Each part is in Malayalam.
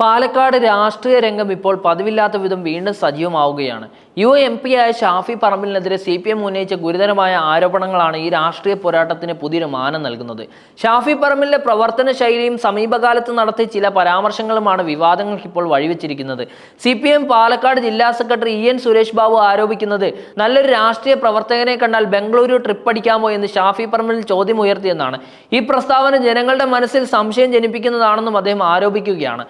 പാലക്കാട് രാഷ്ട്രീയ രംഗം ഇപ്പോൾ പതിവില്ലാത്ത വിധം വീണ്ടും സജീവമാവുകയാണ്. യു എം പി ആയ ഷാഫി പറമ്പിലിനെതിരെ സി പി എം ഉന്നയിച്ച ഗുരുതരമായ ആരോപണങ്ങളാണ് ഈ രാഷ്ട്രീയ പോരാട്ടത്തിന് പുതിയൊരു മാനം നൽകുന്നത്. ഷാഫി പറമ്പിലിന്റെ പ്രവർത്തന ശൈലിയും സമീപകാലത്ത് നടത്തിയ ചില പരാമർശങ്ങളുമാണ് വിവാദങ്ങൾക്ക് ഇപ്പോൾ വഴിവെച്ചിരിക്കുന്നത്. സി പി എം പാലക്കാട് ജില്ലാ secretary E N Suresh Babu ആരോപിക്കുന്നത് നല്ലൊരു രാഷ്ട്രീയ പ്രവർത്തകനെ കണ്ടാൽ ബംഗളൂരു ട്രിപ്പ് അടിക്കാമോ എന്ന് ഷാഫി പറമ്പിൽ ചോദ്യം ഉയർത്തിയെന്നാണ് ഈ പ്രസ്താവന ജനങ്ങളുടെ മനസ്സിൽ സംശയം ജനിപ്പിക്കുന്നതാണെന്നും അദ്ദേഹം ആരോപിക്കുകയാണ്.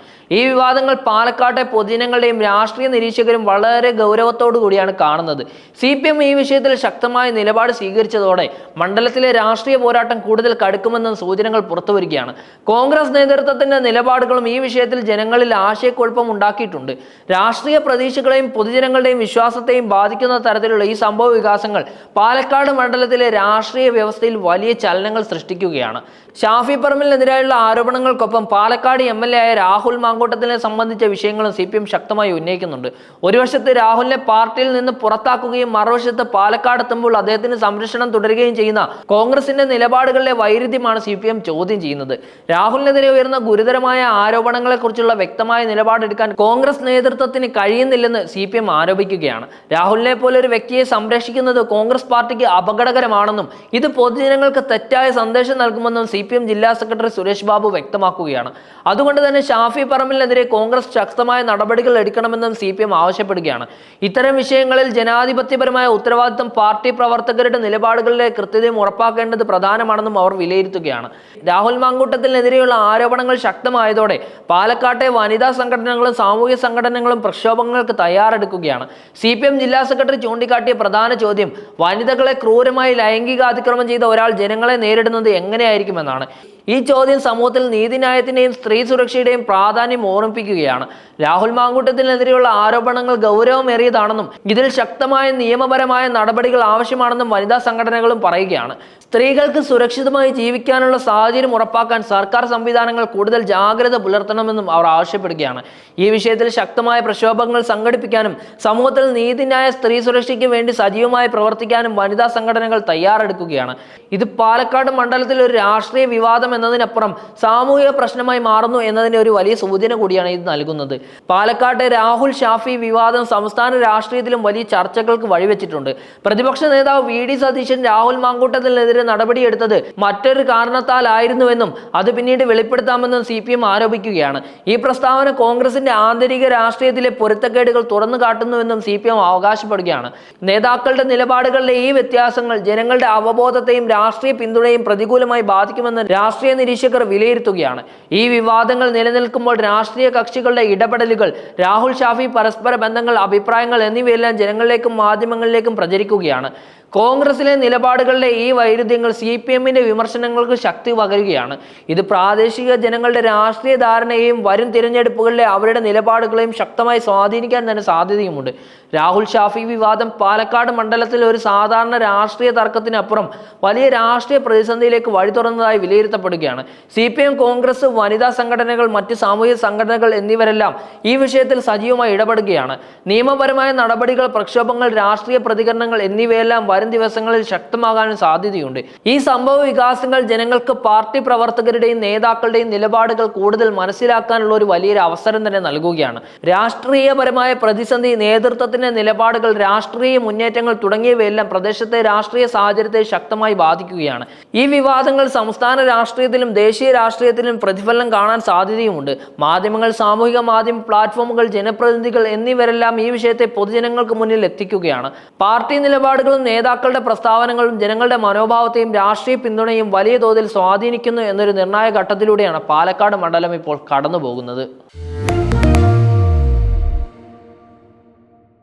വിവാദങ്ങൾ പാലക്കാട്ടെ പൊതുജനങ്ങളുടെയും രാഷ്ട്രീയ നിരീക്ഷകരും വളരെ ഗൗരവത്തോടു കൂടിയാണ് കാണുന്നത്. സി പി എം ഈ വിഷയത്തിൽ ശക്തമായ നിലപാട് സ്വീകരിച്ചതോടെ മണ്ഡലത്തിലെ രാഷ്ട്രീയ പോരാട്ടം കൂടുതൽ കടുക്കുമെന്ന സൂചനകൾ പുറത്തുവരികയാണ്. കോൺഗ്രസ് നേതൃത്വത്തിന്റെ നിലപാടുകളും ഈ വിഷയത്തിൽ ജനങ്ങളിൽ ആശയക്കുഴപ്പം ഉണ്ടാക്കിയിട്ടുണ്ട്. രാഷ്ട്രീയ പ്രതീക്ഷകളെയും പൊതുജനങ്ങളുടെയും വിശ്വാസത്തെയും ബാധിക്കുന്ന തരത്തിലുള്ള ഈ സംഭവ വികാസങ്ങൾ പാലക്കാട് മണ്ഡലത്തിലെ രാഷ്ട്രീയ വ്യവസ്ഥയിൽ വലിയ ചലനങ്ങൾ സൃഷ്ടിക്കുകയാണ്. ഷാഫി പറമ്പിലിനെതിരായുള്ള ആരോപണങ്ങൾക്കൊപ്പം പാലക്കാട് എം എൽ എ ആയ രാഹുൽ മാങ്കൂട്ടത്തിനെ സംബന്ധിച്ച വിഷയങ്ങളും സി ശക്തമായി ഉന്നയിക്കുന്നുണ്ട്. ഒരു വശത്ത് രാഹുലിനെ പാർട്ടിയിൽ നിന്ന് പുറത്താക്കുകയും മറുവശത്ത് പാലക്കാട് എത്തുമ്പോൾ അദ്ദേഹത്തിന് സംരക്ഷണം തുടരുകയും ചെയ്യുന്ന കോൺഗ്രസിന്റെ നിലപാടുകളിലെ വൈരുദ്ധ്യമാണ് സി ചോദ്യം ചെയ്യുന്നത്. രാഹുലിനെതിരെ ഉയർന്ന ഗുരുതരമായ ആരോപണങ്ങളെക്കുറിച്ചുള്ള വ്യക്തമായ നിലപാടെടുക്കാൻ കോൺഗ്രസ് നേതൃത്വത്തിന് കഴിയുന്നില്ലെന്ന് സി പി എം ആരോപിക്കുകയാണ്. രാഹുലിനെ പോലെ ഒരു വ്യക്തിയെ സംരക്ഷിക്കുന്നത് കോൺഗ്രസ് പാർട്ടിക്ക് അപകടകരമാണെന്നും ഇത് പൊതുജനങ്ങൾക്ക് തെറ്റായ സന്ദേശം നൽകുമെന്നും സി ജില്ലാ സെക്രട്ടറി സുരേഷ് ബാബു വ്യക്തമാക്കുകയാണ്. അതുകൊണ്ട് തന്നെ ഷാഫി പറമ്പിലിനെതിരെ കോൺഗ്രസ് ശക്തമായ നടപടികൾ എടുക്കണമെന്നും സി പി എം ആവശ്യപ്പെടുകയാണ്. ഇത്തരം വിഷയങ്ങളിൽ ജനാധിപത്യപരമായ ഉത്തരവാദിത്തം പാർട്ടി പ്രവർത്തകരുടെ നിലപാടുകളിലെ കൃത്യതയും ഉറപ്പാക്കേണ്ടത് പ്രധാനമാണെന്നും അവർ വിലയിരുത്തുകയാണ്. രാഹുൽ മാങ്കൂട്ടത്തിനെതിരെയുള്ള ആരോപണങ്ങൾ ശക്തമായതോടെ പാലക്കാട്ടെ വനിതാ സംഘടനകളും സാമൂഹ്യ സംഘടനകളും പ്രക്ഷോഭങ്ങൾക്ക് തയ്യാറെടുക്കുകയാണ്. സി പി എം ജില്ലാ സെക്രട്ടറി ചൂണ്ടിക്കാട്ടിയ പ്രധാന ചോദ്യം വനിതകളെ ക്രൂരമായി ലൈംഗിക അതിക്രമം ചെയ്ത ഒരാൾ ജനങ്ങളെ നേരിടുന്നത് എങ്ങനെയായിരിക്കുമെന്നാണ്. ഈ ചോദ്യം സമൂഹത്തിൽ നീതിന്യായത്തിന്റെയും സ്ത്രീ സുരക്ഷയുടെയും പ്രാധാന്യം ഓർമ്മിപ്പിക്കുകയാണ്. രാഹുൽ മാങ്കൂട്ടത്തിനെതിരെയുള്ള ആരോപണങ്ങൾ ഗൗരവമേറിയതാണെന്നും ഇതിൽ ശക്തമായ നിയമപരമായ നടപടികൾ ആവശ്യമാണെന്നും വനിതാ സംഘടനകളും പറയുകയാണ്. സ്ത്രീകൾക്ക് സുരക്ഷിതമായി ജീവിക്കാനുള്ള സാഹചര്യം ഉറപ്പാക്കാൻ സർക്കാർ സംവിധാനങ്ങൾ കൂടുതൽ ജാഗ്രത പുലർത്തണമെന്നും അവർ ആവശ്യപ്പെടുകയാണ്. ഈ വിഷയത്തിൽ ശക്തമായ പ്രക്ഷോഭങ്ങൾ സംഘടിപ്പിക്കാനും സമൂഹത്തിൽ നീതിന്യായ സ്ത്രീ സുരക്ഷയ്ക്ക് വേണ്ടി സജീവമായി പ്രവർത്തിക്കാനും വനിതാ സംഘടനകൾ തയ്യാറെടുക്കുകയാണ്. ഇത് പാലക്കാട് മണ്ഡലത്തിൽ ഒരു രാഷ്ട്രീയ വിവാദം എന്നതിനപ്പുറം സാമൂഹിക പ്രശ്നമായി മാറുന്നു എന്നതിന്റെ ഒരു വലിയ സൂചന കൂടിയാണ് ഇത് നൽകുന്നത്. പാലക്കാട്ടെ രാഹുൽ ഷാഫി വിവാദം സംസ്ഥാന രാഷ്ട്രീയത്തിലും വലിയ ചർച്ചകൾക്ക് വഴിവെച്ചിട്ടുണ്ട്. പ്രതിപക്ഷ നേതാവ് വി ഡി സതീശൻ രാഹുൽ മാങ്കൂട്ടത്തിനെതിരെ നടപടിയെടുത്തത് മറ്റൊരു കാരണത്താലായിരുന്നുവെന്നും അത് പിന്നീട് വെളിപ്പെടുത്താമെന്നും സി പി എം ആരോപിക്കുകയാണ്. ഈ പ്രസ്താവന കോൺഗ്രസിന്റെ ആന്തരിക രാഷ്ട്രീയത്തിലെ പൊരുത്തക്കേടുകൾ തുറന്നു കാട്ടുന്നുവെന്നും സി പി എം അവകാശപ്പെടുകയാണ്. നേതാക്കളുടെ നിലപാടുകളിലെ ഈ വ്യത്യാസങ്ങൾ ജനങ്ങളുടെ അവബോധത്തെയും രാഷ്ട്രീയ പിന്തുണയും പ്രതികൂലമായി ബാധിക്കുമെന്ന് രാഷ്ട്രീയ നിരീക്ഷകർ വിലയിരുത്തുകയാണ്. ഈ വിവാദങ്ങൾ നിലനിൽക്കുമ്പോൾ രാഷ്ട്രീയ കക്ഷികളുടെ ഇടപെടലുകൾ രാഹുൽ ഷാഫി പരസ്പര ബന്ധങ്ങൾ അഭിപ്രായങ്ങൾ എന്നിവയെല്ലാം ജനങ്ങളിലേക്കും മാധ്യമങ്ങളിലേക്കും പ്രചരിക്കുകയാണ്. കോൺഗ്രസിലെ നിലപാടുകളിലെ ഈ വൈരുദ്ധ്യങ്ങൾ സി പി എമ്മിന്റെ വിമർശനങ്ങൾക്ക് ശക്തി പകരുകയാണ്. ഇത് പ്രാദേശിക ജനങ്ങളുടെ രാഷ്ട്രീയ ധാരണയെയും വരും തിരഞ്ഞെടുപ്പുകളിലെ അവരുടെ നിലപാടുകളെയും ശക്തമായി സ്വാധീനിക്കാൻ തന്നെ സാധ്യതയുമുണ്ട്. രാഹുൽ ഷാഫി വിവാദം പാലക്കാട് മണ്ഡലത്തിൽ ഒരു സാധാരണ രാഷ്ട്രീയ തർക്കത്തിനപ്പുറം വലിയ രാഷ്ട്രീയ പ്രതിസന്ധിയിലേക്ക് വഴി തുറന്നതായി വിലയിരുത്തപ്പെടുകയാണ്. സി പി എം കോൺഗ്രസ് വനിതാ സംഘടനകൾ മറ്റ് സാമൂഹ്യ സംഘടനകൾ എന്നിവരെല്ലാം ഈ വിഷയത്തിൽ സജീവമായി ഇടപെടുകയാണ്. നിയമപരമായ നടപടികൾ പ്രക്ഷോഭങ്ങൾ രാഷ്ട്രീയ പ്രതികരണങ്ങൾ എന്നിവയെല്ലാം വരും ദിവസങ്ങളിൽ ശക്തമാകാനും സാധ്യതയുണ്ട്. ഈ സംഭവ വികാസങ്ങൾ ജനങ്ങൾക്ക് പാർട്ടി പ്രവർത്തകരുടെയും നേതാക്കളുടെയും നിലപാടുകൾ കൂടുതൽ മനസ്സിലാക്കാനുള്ള ഒരു വലിയൊരു അവസരം തന്നെ നൽകുകയാണ്. രാഷ്ട്രീയപരമായ പ്രതിസന്ധി നേതൃത്വത്തിന്റെ നിലപാടുകൾ രാഷ്ട്രീയ മുന്നേറ്റങ്ങൾ തുടങ്ങിയവയെല്ലാം പ്രദേശത്തെ രാഷ്ട്രീയ സാഹചര്യത്തെ ശക്തമായി ബാധിക്കുകയാണ്. ഈ വിവാദങ്ങൾ സംസ്ഥാന രാഷ്ട്രീയത്തിലും ദേശീയ രാഷ്ട്രീയത്തിലും പ്രതിഫലനം കാണാൻ സാധ്യതയുമുണ്ട്. മാധ്യമങ്ങൾ സാമൂഹിക മാധ്യമ പ്ലാറ്റ്ഫോമുകൾ ജനപ്രതിനിധികൾ എന്നിവരെല്ലാം ഈ വിഷയത്തെ പൊതുജനങ്ങൾക്ക് മുന്നിൽ എത്തിക്കുകയാണ്. പാർട്ടി നിലപാടുകളും നേതാക്കളുടെ പ്രസ്താവനകളും ജനങ്ങളുടെ മനോഭാവത്തെയും രാഷ്ട്രീയ പിന്തുണയും വലിയ തോതിൽ സ്വാധീനിക്കുന്നു എന്നൊരു നിർണായക ഘട്ടത്തിലൂടെയാണ് പാലക്കാട് മണ്ഡലം ഇപ്പോൾ കടന്നു